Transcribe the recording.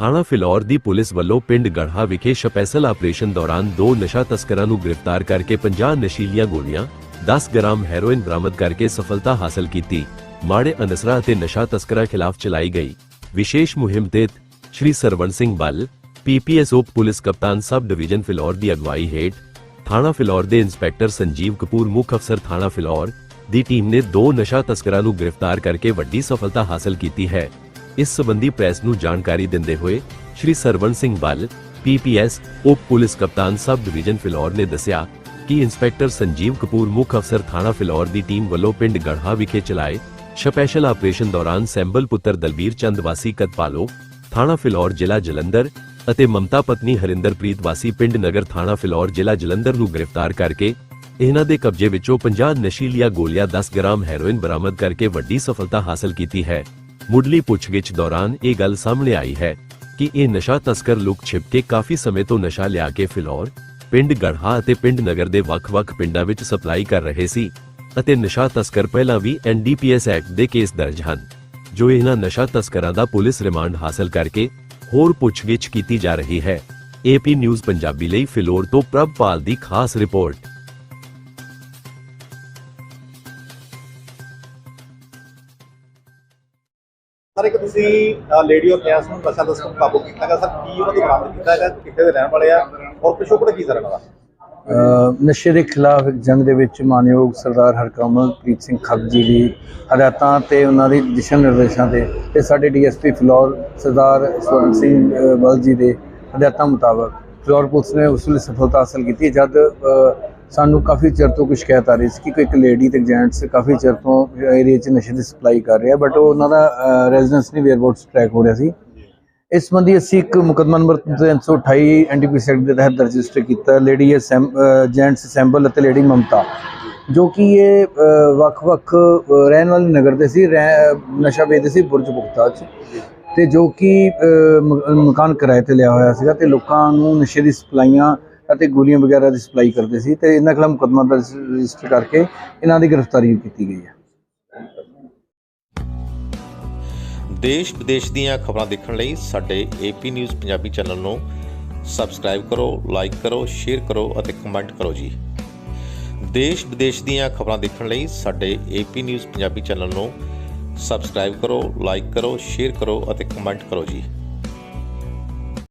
ਥਾਣਾ ਫਿਲੌਰ ਦੀ ਪੁਲਿਸ ਵੱਲੋਂ ਪਿੰਡ ਗੜ੍ਹਾ ਵਿਖੇ ਸਪੈਸ਼ਲ ਆਪਰੇਸ਼ਨ ਦੌਰਾਨ ਦੋ ਨਸ਼ਾ ਤਸਕਰਾਂ ਨੂੰ ਗ੍ਰਿਫਤਾਰ ਕਰਕੇ 50 ਨਸ਼ੀਲੀਆਂ ਗੋਲੀਆਂ 10 ਗ੍ਰਾਮ ਹੈਰੋਇਨ ਬਰਾਮਦ ਕਰਕੇ ਸਫਲਤਾ ਹਾਸਲ ਕੀਤੀ ਮਾੜੇ ਅਨਸਰਾਂ ਅਤੇ ਨਸ਼ਾ ਤਸਕਰਾਂ ਖਿਲਾਫ ਚਲਾਈ ਗਈ ਵਿਸ਼ੇਸ਼ ਮੁਹਿੰਮ ਤਹਿਤ ਸ਼੍ਰੀ ਸਰਵਣ ਸਿੰਘ ਬੱਲ ਪੀਪੀਐਸ ਉਪ ਪੁਲਿਸ ਕਪਤਾਨ ਸਬ ਡਿਵੀਜ਼ਨ ਫਿਲੌਰ ਦੀ ਅਗਵਾਈ ਹੇਠ ਥਾਣਾ ਫਿਲੌਰ ਦੇ ਇੰਸਪੈਕਟਰ ਸੰਜੀਵ ਕਪੂਰ ਮੁੱਖ ਅਫਸਰ ਥਾਣਾ ਫਿਲੌਰ ਦੀ ਟੀਮ ਨੇ ਦੋ ਨਸ਼ਾ ਤਸਕਰਾਂ ਨੂੰ ਗ੍ਰਿਫਤਾਰ ਕਰਕੇ ਵੱਡੀ ਸਫਲਤਾ ਹਾਸਲ ਕੀਤੀ ਹੈ ਇਸ ਸਬੰਧੀ ਪ੍ਰੈਸ ਨੂੰ ਜਾਣਕਾਰੀ ਦਿੰਦੇ ਹੋਏ ਸ਼੍ਰੀ ਸਰਵਣ ਸਿੰਘ ਬੱਲ ਪੀਪੀਐਸ ਉਪ ਪੁਲਿਸ ਕਪਤਾਨ ਸਬ ਡਿਵੀਜ਼ਨ ਫਿਲੌਰ ਨੇ ਦੱਸਿਆ ਕਿ ਇੰਸਪੈਕਟਰ ਸੰਜੀਵ ਕਪੂਰ ਮੁੱਖ ਅਫਸਰ ਥਾਣਾ ਫਿਲੌਰ ਦੀ ਟੀਮ ਵੱਲੋਂ ਪਿੰਡ ਗੜ੍ਹਾ ਵਿਖੇ ਚਲਾਏ ਸਪੈਸ਼ਲ ਆਪਰੇਸ਼ਨ ਦੌਰਾਨ ਸੈਂਬਲ ਪੁੱਤਰ ਦਲਬੀਰ ਚੰਦ, ਵਾਸੀ ਕਤਪਾਲੋ, ਥਾਣਾ ਫਿਲੌਰ ਜ਼ਿਲ੍ਹਾ ਜਲੰਧਰ ਅਤੇ ਮਮਤਾ ਪਤਨੀ ਹਰਿੰਦਰਪ੍ਰੀਤ, ਵਾਸੀ ਪਿੰਡ ਨਗਰ ਥਾਣਾ ਫਿਲੌਰ ਜ਼ਿਲ੍ਹਾ ਜਲੰਧਰ ਨੂੰ ਗ੍ਰਿਫਤਾਰ ਕਰਕੇ ਇਹਨਾਂ ਦੇ ਕਬਜ਼ੇ ਵਿੱਚੋਂ 50 ਨਸ਼ੀਲੀਆਂ ਗੋਲੀਆਂ 10 ਗ੍ਰਾਮ ਹੈਰੋਇਨ ਬਰਾਮਦ ਕਰਕੇ ਵੱਡੀ ਸਫਲਤਾ ਹਾਸਲ ਕੀਤੀ ਹੈ। ਮੁੱਢਲੀ ਪੁੱਛਗਿੱਛ ਦੌਰਾਨ ਇਹ ਗੱਲ ਸਾਹਮਣੇ ਆਈ ਹੈ ਕਿ ਇਹ ਨਸ਼ਾ ਤਸਕਰ ਲੁਕ ਛਿਪ ਕੇ ਕਾਫੀ ਸਮੇਂ ਤੋਂ ਨਸ਼ਾ ਲਿਆ ਕੇ ਫਿਲੌਰ, ਪਿੰਡ ਗੜ੍ਹਾ ਅਤੇ ਪਿੰਡ ਨਗਰ ਦੇ ਵੱਖ-ਵੱਖ ਪਿੰਡਾਂ ਵਿੱਚ ਸਪਲਾਈ ਕਰ ਰਹੇ ਸੀ ਅਤੇ ਨਸ਼ਾ ਤਸਕਰ ਪਹਿਲਾਂ ਵੀ ਐਨਡੀਪੀਐਸ ਐਕਟ ਦੇ ਕੇਸ ਦਰਜ ਹਨ, ਜੋ ਇਹਨਾਂ ਨਸ਼ਾ ਤਸਕਰਾਂ ਦਾ ਪੁਲਿਸ ਰਿਮਾਂਡ ਹਾਸਲ ਕਰਕੇ ਹੋਰ ਪੁੱਛਗਿੱਛ ਕੀਤੀ ਜਾ ਰਹੀ ਹੈ। ਏਪੀ ਨਿਊਜ਼ ਪੰਜਾਬੀ ਲਈ ਫਿਲੌਰ ਤੋਂ ਪ੍ਰਭਪਾਲ ਦੀ ਖਾਸ ਰਿਪੋਰਟ। ਸਰ, ਇੱਕ ਤੁਸੀਂ ਲੇਡੀ ਔਰ ਜੈਂਟਸ ਨੂੰ ਨਸ਼ਾ ਤਸਕਰ ਕਾਬੂ ਕੀਤਾ ਹੈਗਾ। ਸਰ, ਕੀ ਉਹਨਾਂ ਤੋਂ ਬਰਾਮਦ ਕੀਤਾ ਹੈਗਾ? ਕਿੱਥੇ ਦੇ ਰਹਿਣ ਵਾਲੇ ਆ? ਔਰ ਪਿਛੋਕੜ ਕੀ ਸਰ ਇਹਨਾਂ ਦਾ? ਨਸ਼ੇ ਦੇ ਖਿਲਾਫ ਜੰਗ ਦੇ ਵਿੱਚ ਮਾਨਯੋਗ ਸਰਦਾਰ ਹਰਕਮਲਪ੍ਰੀਤ ਸਿੰਘ ਖੱਬ ਜੀ ਦੀ ਹਦਾਇਤਾਂ ਤੇ ਉਹਨਾਂ ਦੀ ਦਿਸ਼ਾ ਨਿਰਦੇਸ਼ਾਂ ਤੇ ਤੇ ਸਾਡੇ ਡੀਐਸਪੀ ਫਲੋਰ ਸਰਦਾਰ ਸਵਰਨ ਸਿੰਘ ਬਲ ਜੀ ਦੇ ਹਦਾਇਤਾਂ ਮੁਤਾਬਕ ਫਲੋਰ ਪੁਲਿਸ ਨੇ ਉਸ ਵੇਲੇ ਸਫਲਤਾ ਹਾਸਲ ਕੀਤੀ ਜਦ ਸਾਨੂੰ ਕਾਫੀ ਚਿਰ ਤੋਂ ਕੁਝ ਸ਼ਿਕਾਇਤ ਆ ਰਹੀ ਸੀ ਕਿ ਕੋਈ ਇੱਕ ਲੇਡੀ ਤੇ ਜੈਂਟਸ ਕਾਫੀ ਚਿਰ ਤੋਂ ਏਰੀਆ 'ਚ ਨਸ਼ੇ ਦੀ ਸਪਲਾਈ ਕਰ ਰਿਹਾ ਬਟ ਉਹ ਉਹਨਾਂ ਦਾ ਰੈਜ਼ੀਡੈਂਸ ਨਹੀਂ ਵੇਅਰਬਾਊਟਸ ਟਰੈਕ ਹੋ ਰਿਹਾ ਸੀ। ਇਸ ਸੰਬੰਧੀ ਅਸੀਂ ਇੱਕ ਮੁਕੱਦਮਾ ਨੰਬਰ 328 ਐਨਡੀਪੀਸੀ ਐਕਟ ਦੇ ਤਹਿਤ ਰਜਿਸਟਰ ਕੀਤਾ ਲੇਡੀ ਜੈਂਟਸ ਸੈਂਬਲ ਅਤੇ ਲੇਡੀ ਮਮਤਾ ਜੋ ਕਿ ਇਹ ਵੱਖ-ਵੱਖ ਰਹਿਣ ਵਾਲੇ ਨਗਰ ਦੇ ਸੀ ਰਹਿ- ਨਸ਼ਾ ਵੇਚਦੇ ਸੀ ਬੁਰਜ ਪੁਖਤਾ ਚ। ਤੇ ਜੋ ਕਿ ਅ, ਮਕਾਨ ਕਿਰਾਏ ਤੇ ਲਿਆ ਹੋਇਆ ਸੀਗਾ ਤੇ ਲੋਕਾਂ ਨੂੰ ਨਸ਼ੇ ਦੀ ਸਪਲਾਈਆਂ ਅਤੇ ਗੋਲੀਆਂ ਵਗੈਰਾ ਦੀ ਸਪਲਾਈ ਕਰਦੇ ਸੀ ਤੇ ਇਹਨਾਂ ਖਿਲਾਫ ਮੁਕੱਦਮਾ ਦਰਜ ਰਜਿਸਟਰ ਕਰਕੇ ਇਹਨਾਂ ਦੀ ਗ੍ਰਿਫਤਾਰੀ ਕੀਤੀ ਗਈ ਹੈ। ਦੇਸ਼ ਵਿਦੇਸ਼ ਦੀਆਂ ਖਬਰਾਂ ਦੇਖਣ ਲਈ ਸਾਡੇ ਏਪੀ ਨਿਊਜ਼ ਪੰਜਾਬੀ ਚੈਨਲ ਨੂੰ ਸਬਸਕ੍ਰਾਈਬ ਕਰੋ ਲਾਈਕ ਕਰੋ ਸ਼ੇਅਰ ਕਰੋ ਅਤੇ ਕਮੈਂਟ ਕਰੋ ਜੀ। ਦੇਸ਼ ਵਿਦੇਸ਼ ਦੀਆਂ ਖਬਰਾਂ ਦੇਖਣ ਲਈ ਸਾਡੇ ਏਪੀ ਨਿਊਜ਼ ਪੰਜਾਬੀ ਚੈਨਲ ਨੂੰ ਸਬਸਕ੍ਰਾਈਬ ਕਰੋ ਲਾਈਕ ਕਰੋ ਸ਼ੇਅਰ ਕਰੋ ਅਤੇ ਕਮੈਂਟ ਕਰੋ ਜੀ।